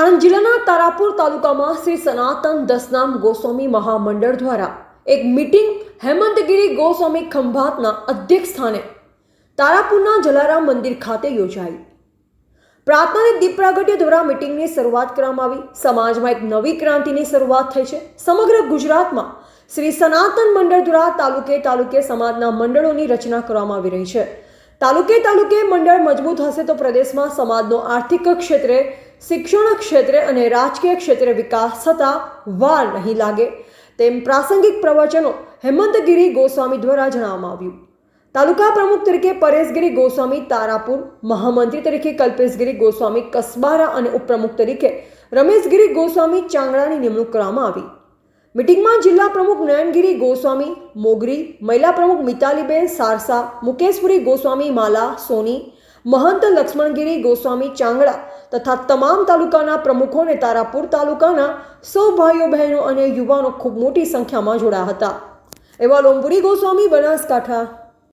આણંદ જિલ્લાના તારાપુર તાલુકામાં શ્રી સનાતન દસનામ ગોસ્વામી મહામંડળ દ્વારા એક મિટિંગ હેમંતગીરી ગોસ્વામી ખંભાતના અધ્યક્ષ સ્થાને તારાપુરના જલારામ મંદિર ખાતે યોજાઈ. પ્રાર્થના દીપ પ્રાગટ્ય દ્વારા મીટિંગની શરૂઆત કરવામાં આવી. સમાજમાં એક નવી ક્રાંતિની શરૂઆત થઈ છે. સમગ્ર ગુજરાતમાં શ્રી સનાતન મંડળ દ્વારા તાલુકે તાલુકે સમાજના મંડળોની રચના કરવામાં આવી રહી છે. તાલુકે તાલુકે મંડળ મજબૂત હશે તો પ્રદેશમાં સમાજનો આર્થિક ક્ષેત્રે શિક્ષણ ક્ષેત્રે અને રાજકીય ક્ષેત્રે વિકાસ થતા વાર નહીં લાગે, તેમ પ્રાસંગિક પ્રવચનો હેમંતગીરી ગોસ્વામી દ્વારા જણાવવામાં આવ્યું. તાલુકા પ્રમુખ તરીકે પરેશગીરી ગોસ્વામી, તારાપુર મહામંત્રી તરીકે કલ્પેશગીરી ગોસ્વામી, કસબારા અને ઉપપ્રમુખ તરીકે રમેશગીરી ગોસ્વામી ચાંગડાની નિમણૂક કરવામાં આવી. મિટિંગમાં જિલ્લા પ્રમુખ નયનગીરી ગોસ્વામી, મોગરી, મહિલા પ્રમુખ મિતાલીબેન, સારસા, મુકેશપુરી ગોસ્વામી, માલા, સોની, મહંત લક્ષ્મણગીરી ગોસ્વામી, ચાંગડા તથા તમામ તાલુકાના પ્રમુખોને તારાપુર તાલુકાના સૌ ભાઈઓ, બહેનો અને યુવાનો ખૂબ મોટી સંખ્યામાં જોડાયા હતા. એવા લોમપુરી ગોસ્વામી, બનાસકાંઠા